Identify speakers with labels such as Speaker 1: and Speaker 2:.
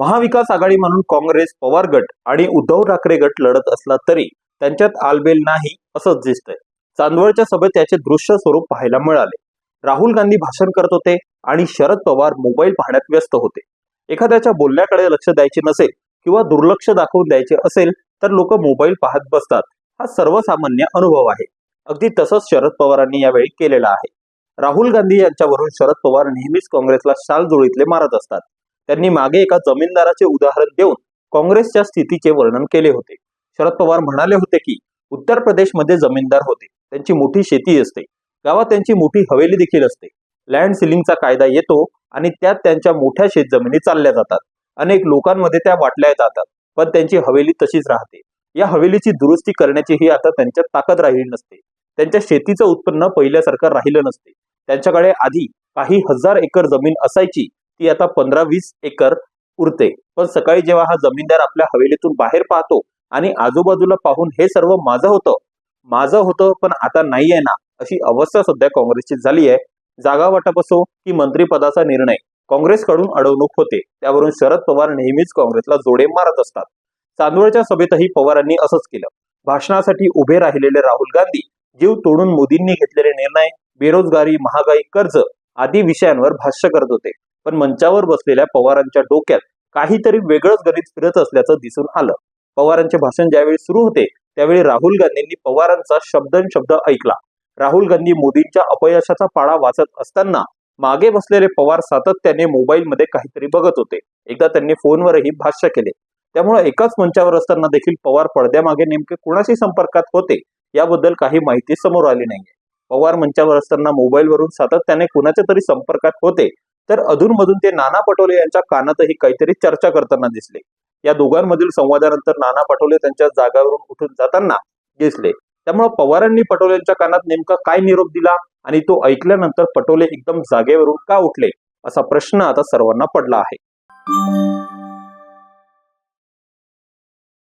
Speaker 1: महाविकास आघाडी म्हणून काँग्रेस पवार गट आणि उद्धव ठाकरे गट लढत असला तरी त्यांच्यात आलबेल नाही असंच दिसतंय. चांदवडच्या सभेत त्याचे दृश्य स्वरूप पाहायला मिळाले. राहुल गांधी भाषण करत होते आणि शरद पवार मोबाईल पाहण्यात व्यस्त होते. एखाद्याच्या बोलण्याकडे लक्ष द्यायचे नसेल किंवा दुर्लक्ष दाखवून द्यायचे असेल तर लोक मोबाईल पाहत बसतात. हा सर्वसामान्य अनुभव आहे. अगदी तसंच शरद पवारांनी यावेळी केलेला आहे. राहुल गांधी यांच्यावरून शरद पवार नेहमीच काँग्रेसला शाल जोळीतले मारत असतात. त्यांनी मागे एका जमीनदाराचे उदाहरण देऊन काँग्रेसच्या स्थितीचे वर्णन केले होते. शरद पवार म्हणाले होते की उत्तर प्रदेशमध्ये जमीनदार होते त्यांची मोठी शेती असते गावात त्यांची मोठी हवेली देखील असते लँड सिलिंगचा कायदा येतो आणि त्यात त्यांच्या मोठ्या शेत जमिनी चालल्या जातात. अनेक लोकांमध्ये त्या वाटल्या जातात पण त्यांची हवेली तशीच राहते. या हवेलीची दुरुस्ती करण्याचीही आता त्यांच्यात ताकद राहिली नसते. त्यांच्या शेतीचं उत्पन्न पहिल्यासारखं राहिलं नसते. त्यांच्याकडे आधी काही हजार एकर जमीन असायची ती आता पंधरा वीस एकर उरते. पण सकाळी जेव्हा हा जमीनदार आपल्या हवेलीतून बाहेर पाहतो आणि आजूबाजूला पाहून हे सर्व माझं होतं माझं होतं पण आता नाही आहे ना अशी अवस्था सध्या काँग्रेसची झाली आहे. जागा वाटप असो की मंत्रिपदाचा निर्णय. काँग्रेसकडून अडवणूक होते. त्यावरून शरद पवार नेहमीच काँग्रेसला जोडे मारत असतात. चांदवडच्या सभेतही पवारांनी असंच केलं. भाषणासाठी उभे राहिलेले राहुल गांधी जीव तोडून मोदींनी घेतलेले निर्णय बेरोजगारी महागाई कर्ज आदी विषयांवर भाष्य करत होते. पण मंचावर बसलेल्या पवारांच्या डोक्यात काहीतरी वेगळंच गणित फिरत असल्याचं दिसून आलं. पवारांचे भाषण ज्यावेळी सुरू होते त्यावेळी राहुल गांधींनी पवारांचा शब्दन शब्द ऐकला. राहुल गांधी मोदींच्या अपयशाचा पाडा वाचत असताना मागे बसलेले पवार सातत्याने मोबाईलमध्ये काहीतरी बघत होते. एकदा त्यांनी फोनवरही भाष्य केले. त्यामुळे एकाच मंचावर असताना देखील पवार पडद्यामागे नेमके कुणाशी संपर्कात होते याबद्दल काही माहिती समोर आली नाहीये. पवार मंचावर असताना मोबाईलवरून सातत्याने कुणाच्या तरी संपर्कात होते तर अधूनमधून ते नाना पटोले यांच्या कानातही काहीतरी चर्चा करताना दिसले. या दोघांमधील संवादानंतर नाना पटोले त्यांच्या जागावरून उठून जाताना दिसले. त्यामुळे पवारांनी पटोलेंच्या कानात नेमका काय निरोप दिला आणि तो ऐकल्यानंतर पटोले एकदम जागेवरून का उठले? असा प्रश्न आता सर्वांना पडला आहे.